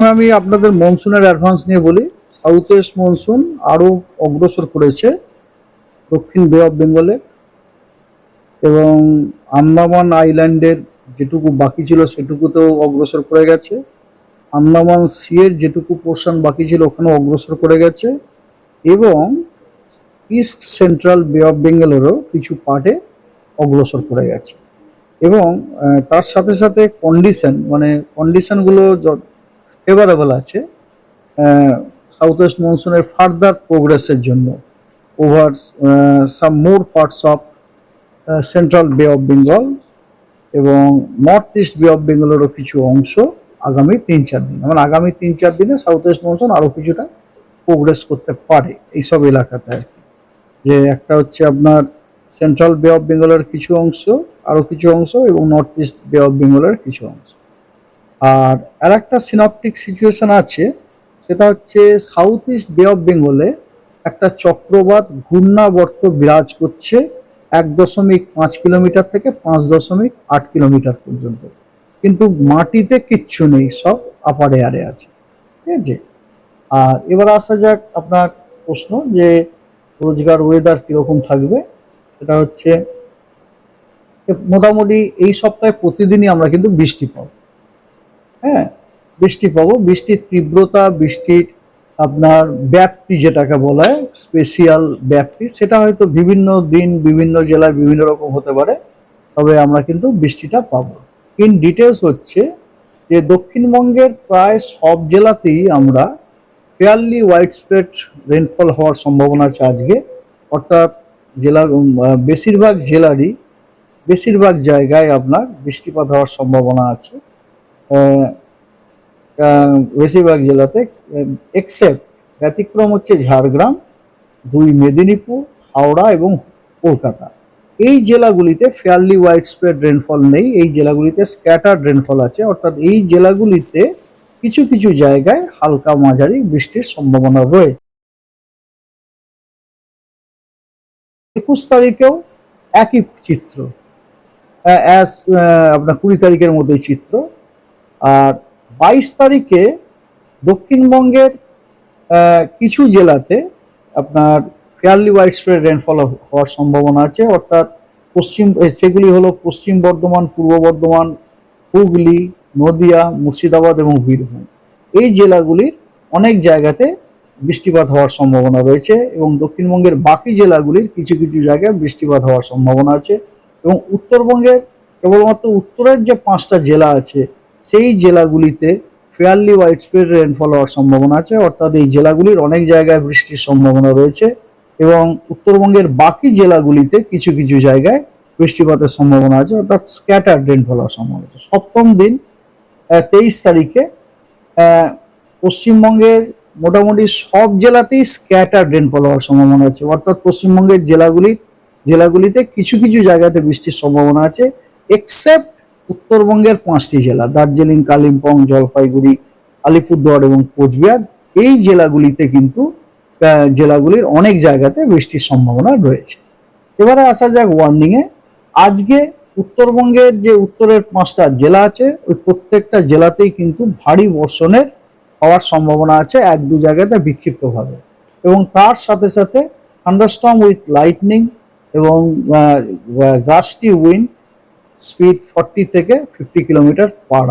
আমি আপনাদের মনসুনের অ্যাডভান্স নিয়ে বলি। সাউথ ওয়েস্ট মনসুন আরও অগ্রসর করেছে দক্ষিণ বে অফ বেঙ্গলে এবং আন্দামান আইল্যান্ডের যেটুকু বাকি ছিল সেটুকুতেও অগ্রসর করে গেছে। আন্দামান সিয়ের যেটুকু পোর্শন বাকি ছিল ওখানেও অগ্রসর করে গেছে। এবং ইস্ট সেন্ট্রাল বে অফ বেঙ্গলেরও কিছু পার্টে অগ্রসর করে গেছে। এবং তার সাথে সাথে কন্ডিশন মানে কন্ডিশনগুলো ফেভারেবল আছে সাউথ ওয়েস্ট মনসুনের ফার্দার প্রোগ্রেসের জন্য over some more parts of central bay of Bengal এবং নর্থ ইস্ট বে অফ বেঙ্গলেরও কিছু অংশ আগামী তিন চার দিন। মানে আগামী তিন চার দিনে সাউথ ওয়েস্ট মনসুন আরও কিছুটা প্রোগ্রেস করতে পারে এইসব এলাকাতে আর কি। যে একটা হচ্ছে আপনার সেন্ট্রাল বে অফ বেঙ্গলের কিছু অংশ, আরও কিছু অংশ এবং নর্থ ইস্ট বে অফ বেঙ্গলের কিছু অংশ। আর আর একটা সিনপটিক সিচুয়েশন আছে, সেটা হচ্ছে সাউথ ইস্ট বে অফ বেঙ্গলে একটা চক্রবাত ঘূর্ণাবর্ত বিরাজ করছে এক দশমিক পাঁচ কিলোমিটার থেকে পাঁচ দশমিক আট কিলোমিটার পর্যন্ত। কিন্তু মাটিতে কিচ্ছু নেই, সব আপার এয়ারে আছে। ঠিক আছে? আর এবার আসা যাক আপনার প্রশ্ন যে রোজগার ওয়েদার কীরকম থাকবে। সেটা হচ্ছে মোটামুটি এই সপ্তাহে প্রতিদিনই আমরা কিন্তু বৃষ্টি পাবো। হ্যাঁ বৃষ্টি পাবো। বৃষ্টির তীব্রতা, বৃষ্টির আপনার ব্যাপ্তি যেটাকে বলা স্পেশিয়াল ব্যাপ্তি, সেটা হয়তো বিভিন্ন দিন, বিভিন্ন জেলায় বিভিন্ন রকম হতে পারে, তবে আমরা কিন্তু বৃষ্টিটা পাবো। ইন ডিটেলস হচ্ছে যে দক্ষিণবঙ্গের প্রায় সব জেলাতেই আমরা ফেয়ারলি ওয়াইড স্প্রেড রেনফল হওয়ার সম্ভাবনা আছে আজকে। অর্থাৎ জেলার বেশিরভাগ জেলারই বেশিরভাগ জায়গায় আপনার বৃষ্টিপাত হওয়ার সম্ভাবনা আছে। বেশিরভাগ জেলাতে এক্সেপ্ট ব্যতিক্রম হচ্ছে ঝাড়গ্রাম, দুই মেদিনীপুর, হাওড়া এবং কলকাতা। এই জেলাগুলিতে ফেয়ারলি ওয়াইড স্প্রেড রেনফল নেই, এই জেলাগুলিতে স্ক্যাটার রেনফল আছে, অর্থাৎ এই জেলাগুলিতে কিছু কিছু জায়গায় হালকা মাঝারি বৃষ্টির সম্ভাবনা রয়েছে। একুশ তারিখেও একই চিত্র অ্যাজ আপনার কুড়ি তারিখের মতোই চিত্র। আর বাইশ তারিখে দক্ষিণবঙ্গের কিছু জেলাতে আপনার ফেয়ারলি ওয়াইড স্প্রেড রেনফল হওয়ার সম্ভাবনা আছে। অর্থাৎ পশ্চিম সেগুলি হলো পশ্চিম বর্ধমান, পূর্ব বর্ধমান, হুগলি, নদিয়া, মুর্শিদাবাদ এবং বীরভূম। এই জেলাগুলির অনেক জায়গাতে বৃষ্টিপাত হওয়ার সম্ভাবনা রয়েছে এবং দক্ষিণবঙ্গের বাকি জেলাগুলির কিছু কিছু জায়গায় বৃষ্টিপাত হওয়ার সম্ভাবনা আছে এবং উত্তরবঙ্গের কেবলমাত্র উত্তরের যে পাঁচটা জেলা আছে সেই জেলাগুলিতে ফেয়ারলি ওয়াইড স্প্রেড রেনফল হওয়ার সম্ভাবনা আছে, অর্থাৎ এই জেলাগুলির অনেক জায়গায় বৃষ্টির সম্ভাবনা রয়েছে এবং উত্তরবঙ্গের বাকি জেলাগুলিতে কিছু কিছু জায়গায় বৃষ্টিপাতের সম্ভাবনা আছে, অর্থাৎ স্ক্যাটার রেনফল হওয়ার সম্ভাবনা আছে। সপ্তম দিন তেইশ তারিখে পশ্চিমবঙ্গের মোটামুটি সব জেলাতেই স্ক্যাটার রেনফল হওয়ার সম্ভাবনা আছে, অর্থাৎ পশ্চিমবঙ্গের জেলাগুলি, জেলাগুলিতে কিছু কিছু জায়গাতে বৃষ্টির সম্ভাবনা আছে এক্সেপ্ট উত্তরবঙ্গের পাঁচটি জেলা, দার্জিলিং, কালিম্পং, জলপাইগুড়ি, আলিপুরদুয়ার এবং কোচবিহার। এই জেলাগুলিতে কিন্তু জেলাগুলির অনেক জায়গাতে বৃষ্টির সম্ভাবনা রয়েছে। এবারে আসা যাক ওয়ার্নিং এ। আজকে উত্তরবঙ্গের যে উত্তরের পাঁচটা জেলা আছে, ওই প্রত্যেকটা জেলাতেই কিন্তু ভারী বর্ষণের হওয়ার সম্ভাবনা আছে এক দু জায়গাতে বিক্ষিপ্তভাবে। এবং তার সাথে সাথে থান্ডারস্টর্ম উইথ লাইটনিং এবং গাস্টি উইন্ড স্পিড ফর্টি থেকে ফিফটি কিলোমিটার পার